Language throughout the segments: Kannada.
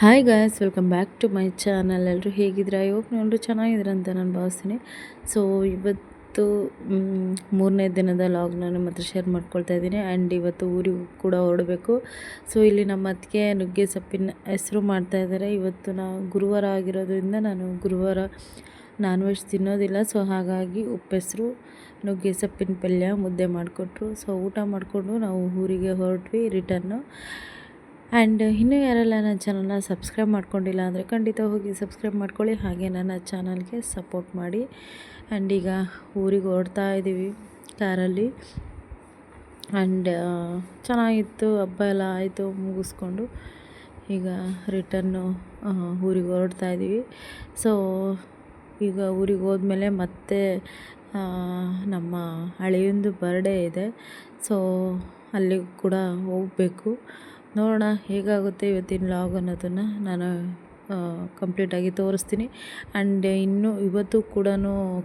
Hi guys welcome back to my channel ಎಲ್ಲರೂ ಹೇಗಿದ್ದೀರಾ? ಹೋಪ್ ಎಲ್ಲರೂ ಚೆನ್ನಾಗಿದ್ದೀರ ಅಂತ ನಾನು ಭಾವಿಸ್ತೀನಿ. ಸೊ ಇವತ್ತು ಮೂರನೇ ದಿನದ ಲಾಗ್ ನಾನು ಮಾತ್ರ ಶೇರ್ ಮಾಡ್ಕೊಳ್ತಾ ಇದ್ದೀನಿ. ಆ್ಯಂಡ್ ಇವತ್ತು ಊರಿಗೂ ಕೂಡ ಹೊರಡಬೇಕು. ಸೊ ಇಲ್ಲಿ ನಮ್ಮ ಅತ್ತಿಗೆ ನುಗ್ಗೆ ಸೊಪ್ಪಿನ ಹೆಸರು ಮಾಡ್ತಾ ಇದ್ದಾರೆ. ಇವತ್ತು ನಾ ಗುರುವಾರ ಆಗಿರೋದ್ರಿಂದ ನಾನು ಗುರುವಾರ ನಾನ್ ವೆಜ್ ತಿನ್ನೋದಿಲ್ಲ. ಸೊ ಹಾಗಾಗಿ ಉಪ್ಪೆಸರು ನುಗ್ಗೆ ಸೊಪ್ಪಿನ ಪಲ್ಯ ಮುದ್ದೆ ಮಾಡಿಕೊಟ್ರು. ಸೊ ಊಟ ಮಾಡಿಕೊಂಡು ನಾವು ಊರಿಗೆ ಹೊರಟ್ವಿ ರಿಟರ್ನು ಆ್ಯಂಡ್ ಇನ್ನೂ ಯಾರೆಲ್ಲ ನನ್ನ ಚಾನಲ್ನ ಸಬ್ಸ್ಕ್ರೈಬ್ ಮಾಡ್ಕೊಂಡಿಲ್ಲ ಅಂದರೆ ಖಂಡಿತ ಹೋಗಿ ಸಬ್ಸ್ಕ್ರೈಬ್ ಮಾಡ್ಕೊಳ್ಳಿ ಹಾಗೆ ನನ್ನ ಚಾನಲ್ಗೆ ಸಪೋರ್ಟ್ ಮಾಡಿ ಆ್ಯಂಡ್ ಈಗ ಊರಿಗೆ ಹೊರಡ್ತಾ ಇದ್ದೀವಿ ಕಾರಲ್ಲಿ ಆ್ಯಂಡ್ ಚೆನ್ನಾಗಿತ್ತು, ಹಬ್ಬ ಎಲ್ಲ ಆಯಿತು ಮುಗಿಸ್ಕೊಂಡು ಈಗ ರಿಟರ್ನು ಊರಿಗೆ ಹೊರಡ್ತಾ ಇದ್ದೀವಿ. ಸೊ ಈಗ ಊರಿಗೆ ಹೋದ್ಮೇಲೆ ಮತ್ತೆ ನಮ್ಮ ಹಳೆಯೊಂದು ಬರ್ಡೇ ಇದೆ. ಸೊ ಅಲ್ಲಿಗೆ ಕೂಡ ಹೋಗಬೇಕು. ನೋಡೋಣ ಹೇಗಾಗುತ್ತೆ ಇವತ್ತಿನ ಲಾಗ್ ಅನ್ನೋದನ್ನು ನಾನು ಕಂಪ್ಲೀಟಾಗಿ ತೋರಿಸ್ತೀನಿ. ಆ್ಯಂಡ್ ಇನ್ನು ಇವತ್ತು ಕೂಡ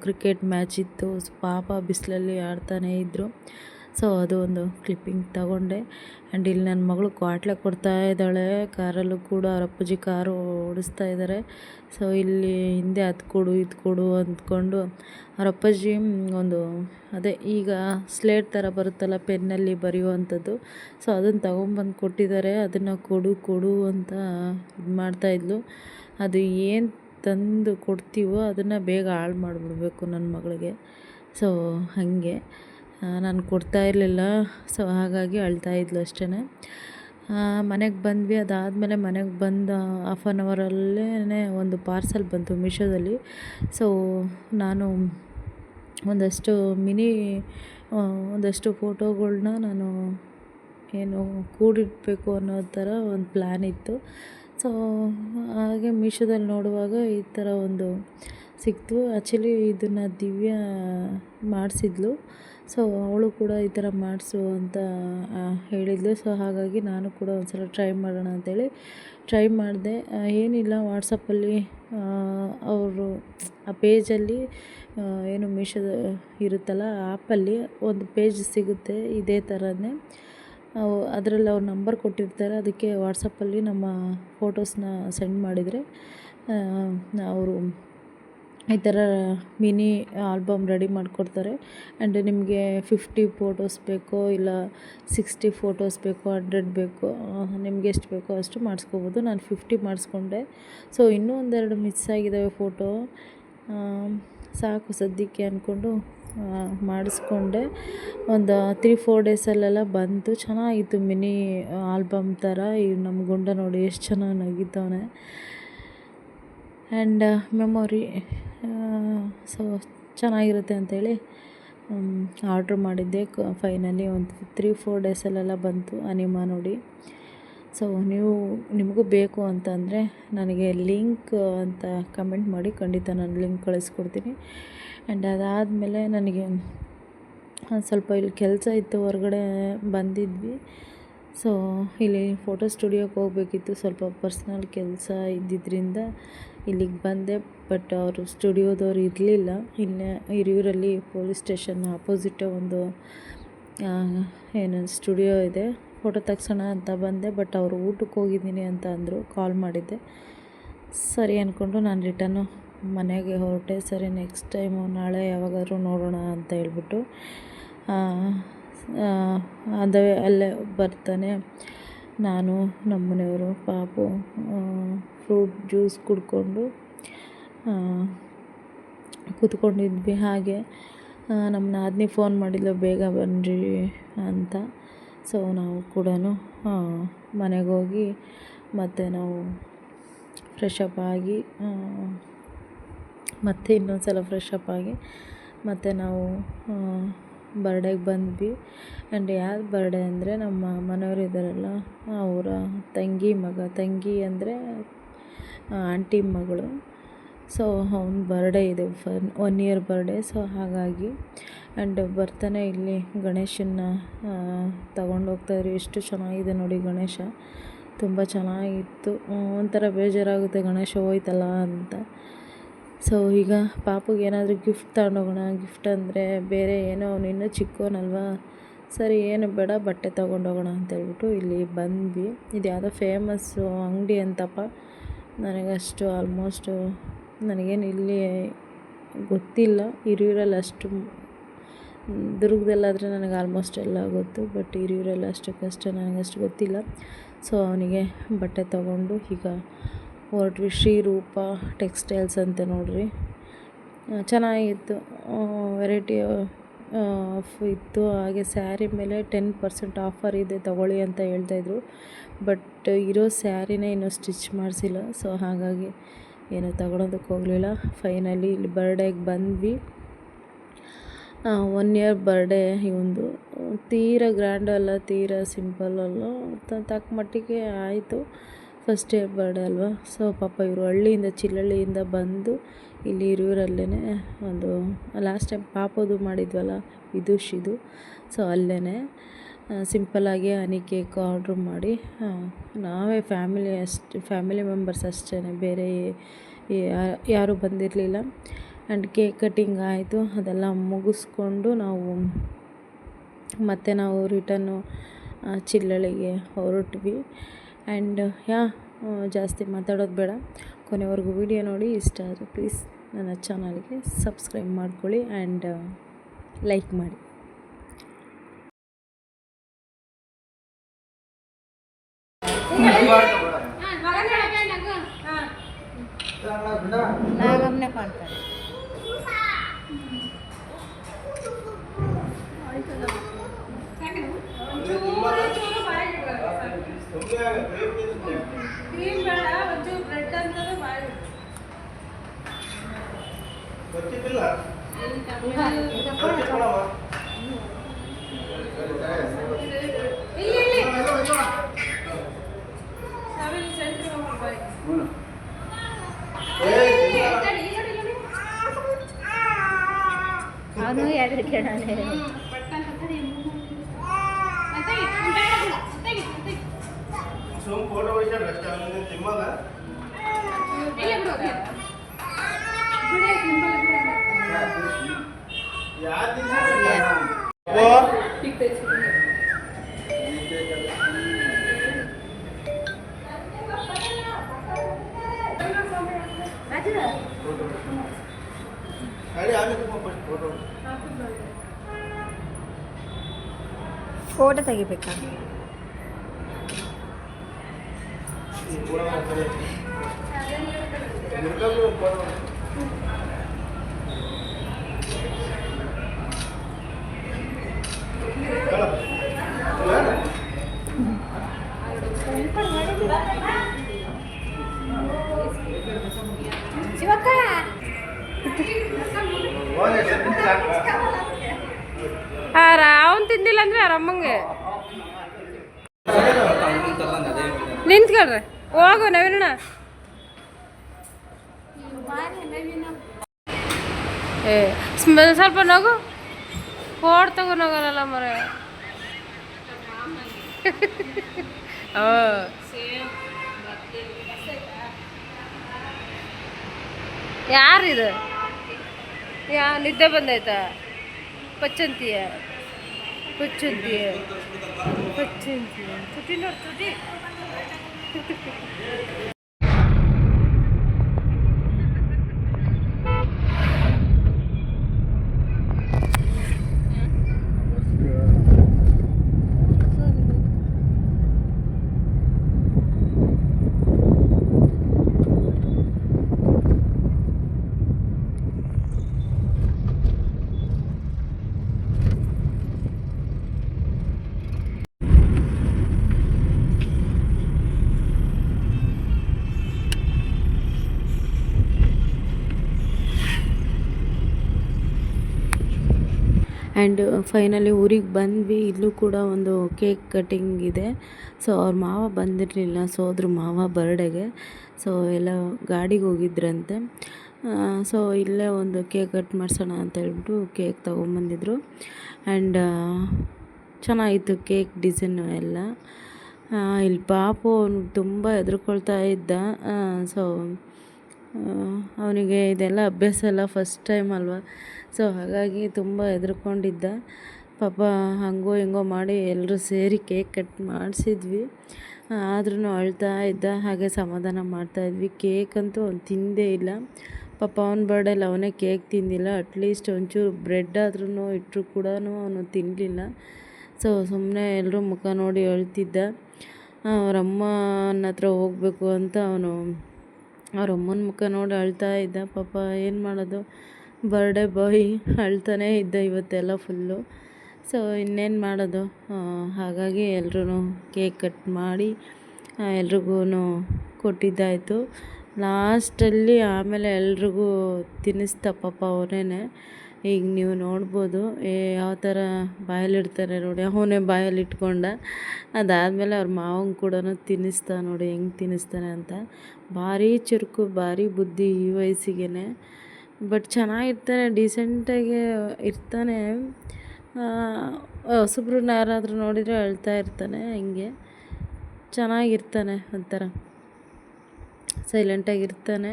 ಕ್ರಿಕೆಟ್ ಮ್ಯಾಚ್ ಇತ್ತು. ಪಾಪ ಬಿಸಿಲಲ್ಲಿ ಆಡ್ತಾನೇ ಇದ್ದರು ಸೊ ಅದು ಒಂದು ಕ್ಲಿಪ್ಪಿಂಗ್ ತಗೊಂಡೆ. ಆ್ಯಂಡ್ ಇಲ್ಲಿ ನನ್ನ ಮಗಳು ಕ್ವಾಟ್ಲೆ ಕೊಡ್ತಾ ಇದ್ದಾಳೆ. ಕಾರಲ್ಲೂ ಕೂಡ ಅವ್ರ ಅಪ್ಪಾಜಿ ಕಾರು ಓಡಿಸ್ತಾ ಇದ್ದಾರೆ ಸೊ ಇಲ್ಲಿ ಹಿಂದೆ ಅದು ಕೊಡು, ಇದು ಕೊಡು ಅಂದ್ಕೊಂಡು ಅವ್ರ ಒಂದು ಅದೇ ಈಗ ಸ್ಲೇಟ್ ಥರ ಬರುತ್ತಲ್ಲ, ಪೆನ್ನಲ್ಲಿ ಬರೆಯುವಂಥದ್ದು. ಸೊ ಅದನ್ನು ತೊಗೊಂಬಂದು ಕೊಟ್ಟಿದ್ದಾರೆ. ಅದನ್ನು ಕೊಡು ಕೊಡು ಅಂತ ಇದು ಮಾಡ್ತಾಯಿದ್ಲು ಅದು ಏನು ತಂದು ಕೊಡ್ತೀವೋ ಅದನ್ನು ಬೇಗ ಹಾಳು ಮಾಡಿಬಿಡ್ಬೇಕು ನನ್ನ ಮಗಳಿಗೆ. ಸೊ ಹಾಗೆ. ನಾನು ಕೊಡ್ತಾ ಇರಲಿಲ್ಲ ಸೊ ಹಾಗಾಗಿ ಅಳ್ತಾ ಇದ್ಲು ಅಷ್ಟೇ ಮನೆಗೆ ಬಂದ್ವಿ, ಅದಾದಮೇಲೆ ಮನೆಗೆ ಬಂದ ಹಾಫ್ ಆನ್ ಅವರಲ್ಲೇ ಒಂದು ಪಾರ್ಸಲ್ ಬಂತು ಮೀಶೋದಲ್ಲಿ ಸೊ ನಾನು ಒಂದಷ್ಟು ಮಿನಿ ಒಂದಷ್ಟು ಫೋಟೋಗಳ್ನ ನಾನು ಏನು ಕೂಡಿಡಬೇಕು ಅನ್ನೋ ಥರ ಒಂದು ಪ್ಲ್ಯಾನ್ ಇತ್ತು. ಸೊ ಹಾಗೆ ಮೀಶೋದಲ್ಲಿ ನೋಡುವಾಗ ಈ ಥರ ಒಂದು ಸಿಕ್ತು. ಆ್ಯಕ್ಚುಲಿ ಇದನ್ನು ದಿವ್ಯ ಮಾಡಿಸಿದ್ಲು. ಸೊ ಅವಳು ಕೂಡ ಈ ಥರ ಮಾಡಿಸು ಅಂತ ಹೇಳಿದ್ಲು. ಸೊ ಹಾಗಾಗಿ ನಾನು ಕೂಡ ಒಂದು ಸಲ ಟ್ರೈ ಮಾಡೋಣ ಅಂತೇಳಿ ಟ್ರೈ ಮಾಡಿದೆ. ಏನಿಲ್ಲ ವಾಟ್ಸಪ್ಪಲ್ಲಿ ಅವರು, ಆ ಪೇಜಲ್ಲಿ ಏನು ಮೀಶೋದ ಇರುತ್ತಲ್ಲ ಆ್ಯಪಲ್ಲಿ ಒಂದು ಪೇಜ್ ಸಿಗುತ್ತೆ ಇದೇ ಥರನೇ. ಅದರಲ್ಲಿ ಅವ್ರ ನಂಬರ್ ಕೊಟ್ಟಿರ್ತಾರೆ. ಅದಕ್ಕೆ ವಾಟ್ಸಪ್ಪಲ್ಲಿ ನಮ್ಮ ಫೋಟೋಸ್ನ ಸೆಂಡ್ ಮಾಡಿದರೆ ಅವರು ಈ ಥರ ಮಿನಿ ಆಲ್ಬಮ್ ರೆಡಿ ಮಾಡಿಕೊಡ್ತಾರೆ. ಆ್ಯಂಡ್ ನಿಮಗೆ ಫಿಫ್ಟಿ ಫೋಟೋಸ್ ಬೇಕೋ ಇಲ್ಲ ಸಿಕ್ಸ್ಟಿ ಫೋಟೋಸ್ ಬೇಕೋ ಹಂಡ್ರೆಡ್ ಬೇಕೋ ನಿಮ್ಗೆ ಎಷ್ಟು ಬೇಕೋ ಅಷ್ಟು ಮಾಡಿಸ್ಕೋಬೋದು. ನಾನು ಫಿಫ್ಟಿ ಮಾಡಿಸ್ಕೊಂಡೆ. ಸೊ, ಇನ್ನೂ ಒಂದೆರಡು ಮಿಸ್ ಆಗಿದ್ದಾವೆ ಫೋಟೋ. ಸಾಕು ಸದ್ಯಕ್ಕೆ ಅಂದ್ಕೊಂಡು ಮಾಡಿಸ್ಕೊಂಡೆ. ಒಂದು ತ್ರೀ ಫೋರ್ ಡೇಸಲ್ಲೆಲ್ಲ ಬಂತು. ಚೆನ್ನಾಗಿತ್ತು ಮಿನಿ ಆಲ್ಬಮ್ ಥರ. ಈ ನಮ್ಮ ಗುಂಡ ನೋಡಿ ಎಷ್ಟು ಚೆನ್ನಾಗಿ ನಗಿತವನೆ ಆ್ಯಂಡ್ ಮೆಮೊರಿ ಸೊ ಚೆನ್ನಾಗಿರುತ್ತೆ ಅಂಥೇಳಿ ಆರ್ಡ್ರ್ ಮಾಡಿದ್ದೆ. ಫೈನಲಿ ಒಂದು ತ್ರೀ ಫೋರ್ ಡೇಸಲ್ಲೆಲ್ಲ ಬಂತು ಅನಿಮಾ ನೋಡಿ. ಸೊ ನೀವು, ನಿಮಗೂ ಬೇಕು ಅಂತಂದರೆ ನನಗೆ ಲಿಂಕ್ ಅಂತ ಕಮೆಂಟ್ ಮಾಡಿ ಖಂಡಿತ ನಾನು ಲಿಂಕ್ ಕಳಿಸ್ಕೊಡ್ತೀನಿ. ಆ್ಯಂಡ್ ಅದಾದಮೇಲೆ ನನಗೆ ಒಂದು ಸ್ವಲ್ಪ ಇಲ್ಲಿ ಕೆಲಸ ಇತ್ತು, ಹೊರಗಡೆ ಬಂದಿದ್ವಿ. ಸೊ ಇಲ್ಲಿ ಫೋಟೋ ಸ್ಟುಡಿಯೋಗೆ ಹೋಗಬೇಕಿತ್ತು. ಸ್ವಲ್ಪ ಪರ್ಸ್ನಲ್ ಕೆಲಸ ಇದ್ದಿದ್ದರಿಂದ ಇಲ್ಲಿಗೆ ಬಂದೆ. ಬಟ್ ಅವರು ಸ್ಟುಡಿಯೋದವ್ರು ಇರಲಿಲ್ಲ. ಇಲ್ಲೇ ಹಿರಿಯೂರಲ್ಲಿ ಪೊಲೀಸ್ ಸ್ಟೇಷನ್ ಆಪೋಸಿಟ್ ಒಂದು ಏನು ಸ್ಟುಡಿಯೋ ಇದೆ. ಫೋಟೋ ತಕ್ಷಣ ಅಂತ ಬಂದೆ. ಬಟ್ ಅವರು ಊಟಕ್ಕೆ ಹೋಗಿದ್ದೀನಿ ಅಂತ ಅಂದರು. ಕಾಲ್ ಮಾಡಿದ್ದೆ. ಸರಿ ಅಂದ್ಕೊಂಡು ನಾನು ರಿಟರ್ನು ಮನೆಗೆ ಹೊರಟೆ. ಸರಿ ನೆಕ್ಸ್ಟ್ ಟೈಮು ನಾಳೆ ಯಾವಾಗಾದ್ರೂ ನೋಡೋಣ ಅಂತ ಹೇಳ್ಬಿಟ್ಟು ಅದೇ ಅಲ್ಲೇ ಬರ್ತಾನೆ. ನಾನು ನಮ್ಮ ಮನೆಯವರು ಪಾಪು ಫ್ರೂಟ್ ಜ್ಯೂಸ್ ಕುಡ್ಕೊಂಡು ಕೂತ್ಕೊಂಡಿದ್ವಿ ಹಾಗೆ. ನಮ್ಮ ನಾದಿನಿ ಫೋನ್ ಮಾಡಿದ್ಲು, ಬೇಗ ಬನ್ನಿರಿ ಅಂತ. ಸೊ ನಾವು ಕೂಡ ಮನೆಗೆ ಹೋಗಿ ಮತ್ತು ನಾವು ಫ್ರೆಶ್ ಅಪ್ ಆಗಿ ಮತ್ತೆ ಇನ್ನೊಂದು ಸಲ ಫ್ರೆಶ್ ಅಪ್ ಆಗಿ ಮತ್ತು ನಾವು ಬರ್ಡೇಗೆ ಬಂದ್ವಿ. ಆ್ಯಂಡ್ ಯಾರು ಬರ್ಡೇ ಅಂದರೆ ನಮ್ಮ ಮನೆಯವ್ರು ಇದ್ದಾರಲ್ಲ, ಅವರ ತಂಗಿ ಮಗ. ತಂಗಿ ಅಂದರೆ ಆಂಟಿ ಮಗಳು. ಸೊ ಅವ್ನ ಬರ್ಡೇ ಇದೆ fun one year birthday so ಹಾಗಾಗಿ ಆ್ಯಂಡ್ ಬರ್ತಾನೆ ಇಲ್ಲಿ ಗಣೇಶನ್ನ ತಗೊಂಡು ಹೋಗ್ತಾಯಿದ್ರು ಎಷ್ಟು ಚೆನ್ನಾಗಿದೆ ನೋಡಿ ಗಣೇಶ. ತುಂಬ ಚೆನ್ನಾಗಿತ್ತು. ಒಂಥರ ಬೇಜಾರಾಗುತ್ತೆ, ಗಣೇಶ ಹೋಯ್ತಲ್ಲ ಅಂತ. ಸೊ ಈಗ ಪಾಪುಗೆ ಏನಾದರೂ ಗಿಫ್ಟ್ ತಗೊಂಡೋಗೋಣ. ಗಿಫ್ಟ್ ಅಂದರೆ ಬೇರೆ ಏನೋ ಅವನು ಇನ್ನೂ ಸರಿ, ಏನು ಬೇಡ, ಬಟ್ಟೆ ತೊಗೊಂಡೋಗೋಣ ಅಂತೇಳ್ಬಿಟ್ಟು ಇಲ್ಲಿ ಬಂದ್ವಿ. ಇದು ಯಾವುದೋ ಫೇಮಸ್ಸು ಅಂಗಡಿ ಅಂತಪ್ಪ. ನನಗಷ್ಟು ಆಲ್ಮೋಸ್ಟು ನನಗೇನು ಇಲ್ಲಿ ಗೊತ್ತಿಲ್ಲ. ಹಿರಿಯೂರಲ್ಲಿ ಅಷ್ಟು ದುರ್ಗದಲ್ಲಾದರೆ ನನಗೆ ಆಲ್ಮೋಸ್ಟ್ ಎಲ್ಲ ಗೊತ್ತು ಬಟ್ ಹಿರಿಯೂರಲ್ಲಿ ಅಷ್ಟಕ್ಕಷ್ಟು ನನಗಷ್ಟು ಗೊತ್ತಿಲ್ಲ. ಸೊ ಅವನಿಗೆ ಬಟ್ಟೆ ತೊಗೊಂಡು ಈಗ ಹೊರಟ್ವಿ ಶ್ರೀರೂಪ, ಟೆಕ್ಸ್ಟೈಲ್ಸ್ ಅಂತ ನೋಡಿರಿ. ಚೆನ್ನಾಗಿತ್ತು. ವೆರೈಟಿ ಆಫ್ ಇತ್ತು. ಹಾಗೆ ಸ್ಯಾರಿ ಮೇಲೆ ಟೆನ್ ಪರ್ಸೆಂಟ್ ಆಫರ್ ಇದೆ ತಗೊಳ್ಳಿ ಅಂತ ಹೇಳ್ತಾಯಿದ್ರು ಬಟ್ ಇರೋ ಸ್ಯಾರಿನೇ ಇನ್ನೂ ಸ್ಟಿಚ್ ಮಾಡಿಸಿಲ್ಲ. ಸೊ ಹಾಗಾಗಿ ಏನು ತಗೊಳೋದಕ್ಕೆ ಹೋಗಲಿಲ್ಲ. ಫೈನಲಿ ಇಲ್ಲಿ ಬರ್ಡೇಗೆ ಬಂದ್ವಿ. ಒನ್ ಇಯರ್ ಬರ್ಡೇ ಇವಂದು ತೀರ ಗ್ರ್ಯಾಂಡ್ ಅಲ್ಲ, ತೀರ ಸಿಂಪಲ್ ಅಲ್ಲ. ತಕ್ಕ ಮಟ್ಟಿಗೆ ಆಯಿತು. ಫಸ್ಟ್ ಡೇ ಬರ್ಡೇ ಅಲ್ವಾ? ಸೊ ಪಾಪ ಇವರು ಹಳ್ಳಿಯಿಂದ, ಚಿಲ್ಲಳ್ಳಿಯಿಂದ ಬಂದು ಇಲ್ಲಿ ಹಿರಿಯೂರಲ್ಲೇ ಒಂದು ಲಾಸ್ಟ್ ಟೈಮ್ ಪಾಪದು ಮಾಡಿದ್ವಲ್ಲ ವಿದುಷಿದು ಸೊ ಅಲ್ಲೇ ಸಿಂಪಲ್ಲಾಗಿ ಹನಿ ಕೇಕ್ ಆರ್ಡ್ರ್ ಮಾಡಿ ನಾವೇ ಫ್ಯಾಮಿಲಿ ಅಷ್ಟು ಫ್ಯಾಮಿಲಿ ಮೆಂಬರ್ಸ್ ಅಷ್ಟೇ ಬೇರೆ ಯಾರೂ ಬಂದಿರಲಿಲ್ಲ. ಆ್ಯಂಡ್ ಕೇಕ್ ಕಟ್ಟಿಂಗ್ ಆಯಿತು, ಅದೆಲ್ಲ ಮುಗಿಸ್ಕೊಂಡು ನಾವು ಮತ್ತೆ ನಾವು ರಿಟರ್ನು ಚಿಲ್ಲಳಿಗೆ ಹೊರಟ್ವಿ. ಆ್ಯಂಡ್, ಯಾ ಜಾಸ್ತಿ ಮಾತಾಡೋದು ಬೇಡ. ಕೊನೆವರೆಗೂ ವಿಡಿಯೋ ನೋಡಿ, ಇಷ್ಟ ಆದರೆ ಪ್ಲೀಸ್ ನನ್ನ ಚಾನಲ್ಗೆ ಸಬ್ಸ್ಕ್ರೈಬ್ ಮಾಡ್ಕೊಳ್ಳಿ ಆ್ಯಂಡ್ ಲೈಕ್ ಮಾಡಿ. ನಾಗಮ್ಮನೆ ಅವನು ಎರಡು ಕೇಳಾನೆ ಸುಮ್ ಫೋಟೋ ಹೊಡಿಸ್ಯಾರ ಅಷ್ಟೇ ಫೋಟೋ ಫೋಟೋ ತೆಗಿಬೇಕಾ ಮುರ್ಕೊಂಡು ಫೋಟೋ ಶಿವಕ್ಕ ಅವನ್ ತಿಂದಿಲ್ಲ ಅಂದ್ರೆ ಅವ್ರ ಅಮ್ಮಂಗೆ ನಿಂತ್ಕೊಳ್ರಿ. ಹೋಗು ನವೀನ ಏ ಸ್ವಲ್ಪ ನಗು. ಫೋಡ್ ತಗೊಂಡೋಗಲ್ಲ ಮರ. ಯಾರಿದು ಯಾ ನಿದ್ದೆ ಬಂದೈತಾ ಪಚ್ಚಂತಿಯ? ಪಚ್ಚಂತಿಯ? ಪಚ್ಚಂತಿಯ? ತುಟಿ ನೋಡಿ ತುಟಿ. ಆ್ಯಂಡ್ ಫೈನಲಿ ಊರಿಗೆ ಬಂದ್ವಿ. ಇಲ್ಲೂ ಕೂಡ ಒಂದು ಕೇಕ್ ಕಟ್ಟಿಂಗ್ ಇದೆ. ಸೊ ಅವ್ರ ಮಾವ ಬಂದಿರಲಿಲ್ಲ. ಸೊ ಅದ್ರ ಮಾವ ಬರ್ಡೆಗೆ ಸೊ ಎಲ್ಲ ಗಾಡಿಗೆ ಹೋಗಿದ್ರಂತೆ. ಸೊ ಇಲ್ಲೇ ಒಂದು ಕೇಕ್ ಕಟ್ ಮಾಡಿಸೋಣ ಅಂತ ಹೇಳ್ಬಿಟ್ಟು ಕೇಕ್ ತೊಗೊಂಬಂದಿದ್ರು. ಆ್ಯಂಡ್ ಚೆನ್ನಾಗಿತ್ತು ಕೇಕ್ ಡಿಸೈನು ಎಲ್ಲ. ಇಲ್ಲಿ ಪಾಪು ಅವ್ನು ತುಂಬ ಹೆದರ್ಕೊಳ್ತಾ ಇದ್ದ. ಸೊ ಅವನಿಗೆ ಇದೆಲ್ಲ ಅಭ್ಯಾಸ ಎಲ್ಲ ಫಸ್ಟ್ ಟೈಮ್ ಅಲ್ವಾ? ಸೊ ಹಾಗಾಗಿ ತುಂಬ ಹೆದರ್ಕೊಂಡಿದ್ದ. ಪಾಪ ಹಂಗೋ ಹಿಂಗೋ ಮಾಡಿ ಎಲ್ಲರೂ ಸೇರಿ ಕೇಕ್ ಕಟ್ ಮಾಡಿಸಿದ್ವಿ. ಆದ್ರೂ ಅಳ್ತಾ ಇದ್ದ, ಹಾಗೆ ಸಮಾಧಾನ ಮಾಡ್ತಾಯಿದ್ವಿ ಕೇಕ್ ಅಂತೂ ಅವ್ನು ತಿಂದೇ ಇಲ್ಲ. ಪಾಪ ಅವನ ಬರ್ಡೇಲಿ ಅವನೇ ಕೇಕ್ ತಿಂದಿಲ್ಲ. ಅಟ್ಲೀಸ್ಟ್ ಒಂಚೂರು ಬ್ರೆಡ್ ಆದ್ರೂ ಇಟ್ಟರು ಕೂಡ ಅವನು ತಿನ್ನಲಿಲ್ಲ ಸೊ ಸುಮ್ಮನೆ ಎಲ್ಲರೂ ಮುಖ ನೋಡಿ ಅಳ್ತಿದ್ದ. ಅವರಮ್ಮನ ಹತ್ರ ಹೋಗಬೇಕು ಅಂತ ಅವನು, ಅವ್ರ ಅಮ್ಮನ ಮುಖ ನೋಡಿ ಅಳ್ತಾ ಇದ್ದ. ಪಾಪ ಏನು ಮಾಡೋದು? ಬರ್ಡೇ ಬಾಯ್ ಅಳ್ತಾನೇ ಇದ್ದ ಇವತ್ತೆಲ್ಲ ಫುಲ್ಲು ಸೊ ಇನ್ನೇನು ಮಾಡೋದು? ಹಾಗಾಗಿ ಎಲ್ರೂ ಕೇಕ್ ಕಟ್ ಮಾಡಿ ಎಲ್ರಿಗೂ ಕೊಟ್ಟಿದ್ದಾಯಿತು. ಲಾಸ್ಟಲ್ಲಿ ಆಮೇಲೆ ಎಲ್ರಿಗೂ ತಿನ್ನಿಸ್ದ ಪಾಪ ಅವನೇ ಈಗ ನೀವು ನೋಡ್ಬೋದು, ಏ, ಯಾವ ಥರ ಬಾಯಲ್ಲಿಡ್ತಾರೆ ನೋಡಿ. ಅವನೇ ಬಾಯಲ್ಲಿ ಇಟ್ಕೊಂಡ ಅದಾದಮೇಲೆ ಅವ್ರ ಮಾವಂಗೆ ಕೂಡ ತಿನ್ನಿಸ್ತಾ ನೋಡಿ, ಹೆಂಗೆ ತಿನ್ನಿಸ್ತಾನೆ ಅಂತ. ಭಾರಿ ಚುರುಕು, ಭಾರಿ ಬುದ್ಧಿ ಈ ವಯಸ್ಸಿಗೆ ಬಟ್ ಚೆನ್ನಾಗಿರ್ತಾನೆ ಡೀಸೆಂಟಾಗಿ ಇರ್ತಾನೆ. ಹೊಸಬ್ರನ್ನ ಯಾರಾದರೂ ನೋಡಿದರೆ ಅಳ್ತಾ ಇರ್ತಾನೆ, ಹಿಂಗೆ. ಚೆನ್ನಾಗಿರ್ತಾನೆ ಒಂಥರ. ಸೈಲೆಂಟಾಗಿರ್ತಾನೆ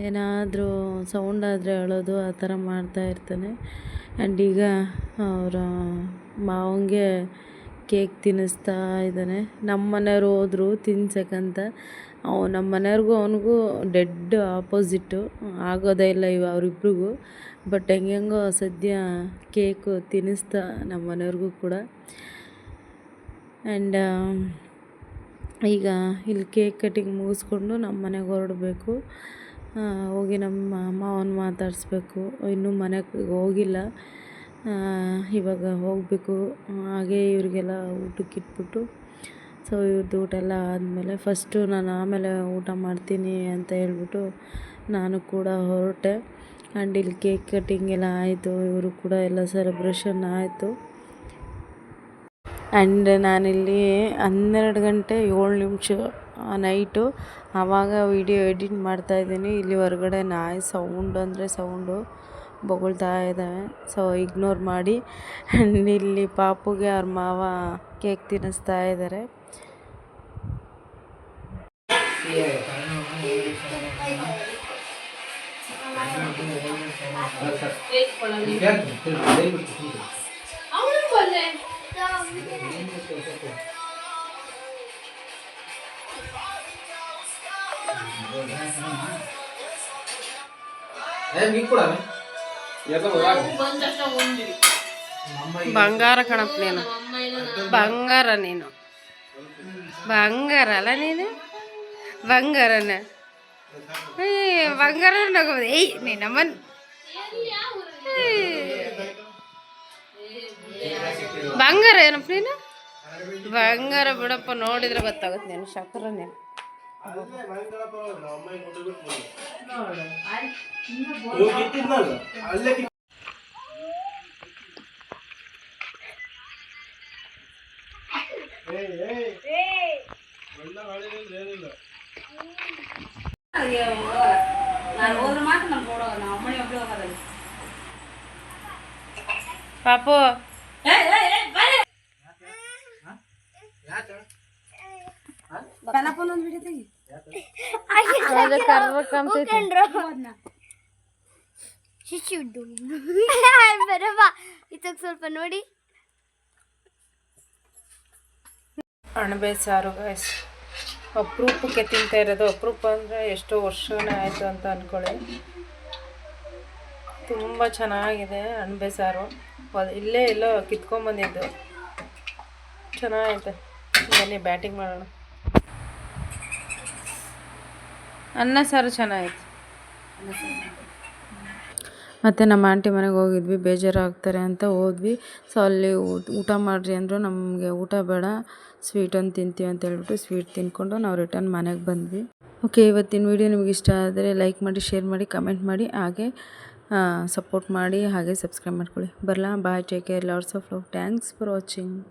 ಏನಾದರೂ ಸೌಂಡ್ ಆದರೆ ಅಳೋದು ಆ ಥರ ಮಾಡ್ತಾ ಇರ್ತಾನೆ. ಆ್ಯಂಡ್ ಈಗ ಅವರ ಮಾವಂಗೆ ಕೇಕ್ ತಿನ್ನಿಸ್ತಾ ಇದ್ದಾನೆ. ನಮ್ಮ ಮನೆಯವ್ರು ಹೋದರು ತಿನ್ಸಕ್ಕಂತ ಅವ್ ನಮ್ಮ ಮನೆಯವ್ರಿಗೂ ಅವನಿಗೂ ಡೆಡ್ ಆಪೋಸಿಟ್ಟು ಆಗೋದೇ ಇಲ್ಲ ಇವ ಅವರಿಬ್ರಿಗೂ. ಬಟ್ ಹೆಂಗೆಂಗೋ ಸದ್ಯ ಕೇಕು ತಿನ್ನಿಸ್ತಾ ನಮ್ಮ ಮನೆಯವ್ರಿಗೂ ಕೂಡ. ಆ್ಯಂಡ್ ಈಗ ಇಲ್ಲಿ ಕೇಕ್ ಕಟ್ಟಿಂಗ್ ಮುಗಿಸ್ಕೊಂಡು ನಮ್ಮ ಮನೆಗೆ ಹೊರಡಬೇಕು. ಹೋಗಿ ನಮ್ಮ ಮಾವನ ಮಾತಾಡಿಸ್ಬೇಕು. ಇನ್ನೂ ಮನೆಗೆ ಹೋಗಿಲ್ಲ. ಇವಾಗ ಹೋಗಬೇಕು. ಹಾಗೆ ಇವರಿಗೆಲ್ಲ ಊಟಕ್ಕೆ ಇಟ್ಬಿಟ್ಟು ಸೊ ಇವ್ರದ್ದು ಊಟ ಎಲ್ಲ ಆದಮೇಲೆ ಫಸ್ಟು ನಾನು ಆಮೇಲೆ ಊಟ ಮಾಡ್ತೀನಿ ಅಂತ ಹೇಳ್ಬಿಟ್ಟು ನಾನು ಕೂಡ ಹೊರಟೆ. ಆ್ಯಂಡ್ ಇಲ್ಲಿ ಕೇಕ್ ಕಟಿಂಗ್ ಎಲ್ಲ ಆಯಿತು, ಇವರು ಕೂಡ ಎಲ್ಲ ಸೆಲೆಬ್ರೇಷನ್ ಆಯಿತು. ಆ್ಯಂಡ್ ನಾನಿಲ್ಲಿ ಹನ್ನೆರಡು ಗಂಟೆ ಏಳು ನಿಮಿಷ ನೈಟು ಆವಾಗ ವಿಡಿಯೋ ಎಡಿಟ್ ಮಾಡ್ತಾಯಿದ್ದೀನಿ ಇಲ್ಲಿ ಹೊರಗಡೆ ನಾಯಿ ಸೌಂಡ್ ಅಂದರೆ ಸೌಂಡು ಬೊಗಳ್ತಾ ಇದ್ದಾವೆ ಸೊ ಇಗ್ನೋರ್ ಮಾಡಿ. ಆ್ಯಂಡ್ ಇಲ್ಲಿ ಪಾಪುಗೆ ಅವ್ರ ಮಾವ ಕೇಕ್ ತಿನ್ನಿಸ್ತಾ ಇದ್ದಾರೆ. ಬಂಗಾರ ಕಣಪ್ಪ ನೀನು. ಬಂಗಾರ ನೀನು. ಬಂಗಾರ ಅಲ್ಲ ನೀನು? ಬಂಗಾರನ? ಏ ಬಂಗಾರ ನಗೋದು ಏಯ್ ನೀನಮ್ಮನ್ ಬಂಗಾರ ಏನಪ್ಪ ನೀನು? ಬಂಗಾರ ಬಿಡಪ್ಪ ನೋಡಿದ್ರೆ ಗೊತ್ತಾಗುತ್ತೆ ನೀನು ಶಕ್ರ ನೀನು. ಅಲ್ಲೇ ಪಾಪು ಶಿಶುಡು ಬರಮ್ಮ ಇದಕ್ಕೆ ಸ್ವಲ್ಪ ನೋಡಿ ಅಣಬೆ ಸಾರು ಗಾಯ್ಸ್ ಅಪರೂಪಕ್ಕೆ ತಿಂತಾ ಇರೋದು. ಅಪರೂಪ ಅಂದರೆ ಎಷ್ಟೋ ವರ್ಷವೇ ಆಯಿತು ಅಂತ ಅಂದ್ಕೊಳ್ಳಿ ತುಂಬ ಚೆನ್ನಾಗಿದೆ ಅಣಬೆ ಸಾರು ಇಲ್ಲೇ ಎಲ್ಲೋ ಕಿತ್ಕೊಂಬಂದಿದ್ದು. ಚೆನ್ನಾಗೈತೆ. ಬನ್ನಿ, ಬ್ಯಾಟಿಂಗ್ ಮಾಡೋಣ. ಅನ್ನ ಸಾರು ಚೆನ್ನಾಗಿತ್ತು ಮತ್ತು ನಮ್ಮ ಆಂಟಿ ಮನೆಗೆ ಹೋಗಿದ್ವಿ, ಬೇಜಾರಾಗ್ತಾರೆ ಅಂತ ಹೋದ್ವಿ. ಸೊ ಅಲ್ಲಿ ಊಟ- ಮಾಡಿರಿ ಅಂದರು, ನಮಗೆ ಊಟ ಬೇಡ ಸ್ವೀಟನ್ನು ತಿಂತೀವಿ ಅಂತ ಹೇಳ್ಬಿಟ್ಟು ಸ್ವೀಟ್ ತಿನ್ಕೊಂಡು ನಾವು ರಿಟರ್ನ್ ಮನೆಗೆ ಬಂದ್ವಿ. ಓಕೆ ಇವತ್ತಿನ ವಿಡಿಯೋ ನಿಮಗೆ ಇಷ್ಟ ಆದರೆ ಲೈಕ್ ಮಾಡಿ ಶೇರ್ ಮಾಡಿ ಕಮೆಂಟ್ ಮಾಡಿ, ಹಾಗೆ ಸಪೋರ್ಟ್ ಮಾಡಿ, ಹಾಗೆ ಸಬ್ಸ್ಕ್ರೈಬ್ ಮಾಡ್ಕೊಳ್ಳಿ. ಬರಲಾ? Bye take care lots of love thanks for watching